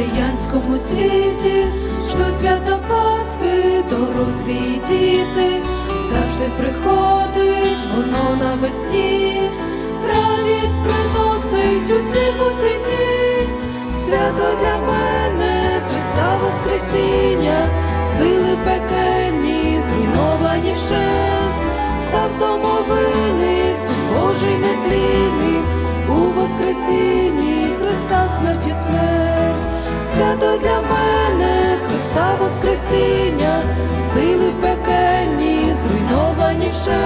християнському світі, ждуть свята Пасхи, дорослі діти, завжди приходить воно навесні, радість приносить усім у ці дні, свято для мене, Христа Воскресіння, сили пекельні, зруйновані вщент, став з домовини, син Божий нетлінний, у Воскресінні Христа смерті смерть, свято для мене, Христа Воскресіння, сили пекельні, зруйновані ще,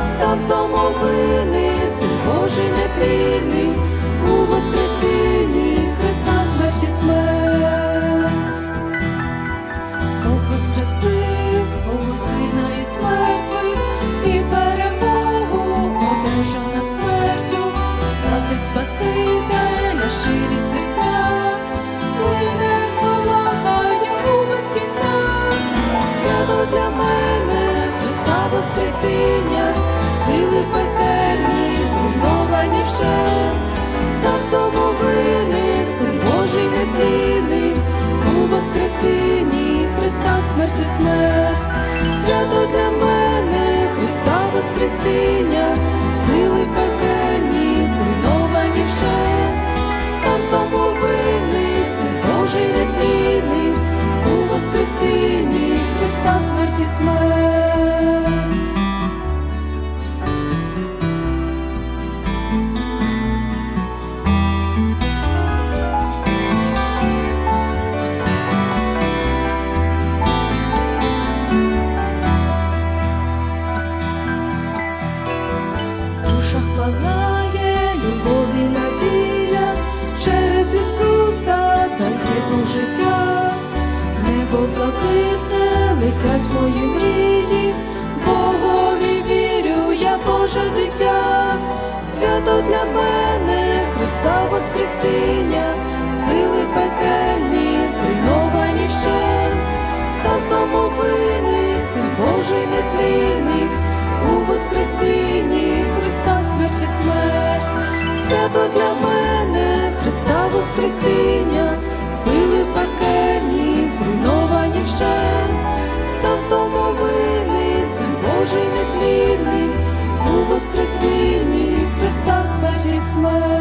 став з домовини, син Божий нетлінний, у Воскресінні Христа Воскресіння, сили пекельні, зруйновані вщент, став з домовини, син Божий нетлінний, у Воскресінні Христа смерті смерть, свято для мене, Христа Воскресіння, сили пекельні, зруйновані вщент, став з домовини, син Божий нетлінний, у Воскресінні Христа смерті смерть. Душах палає любов і надія, через Ісуса дає Бог життя, небо блакитне, летять мої мрії, Богові вірю, я Боже дитя, свято для мене, Христа Воскресіння, сили пекельні, свято для мене, Христа Воскресіння, сили пекельні, зруйновані вщент, став з домовини, син Божий нетлінний, у Воскресінні Христа смерті смерть.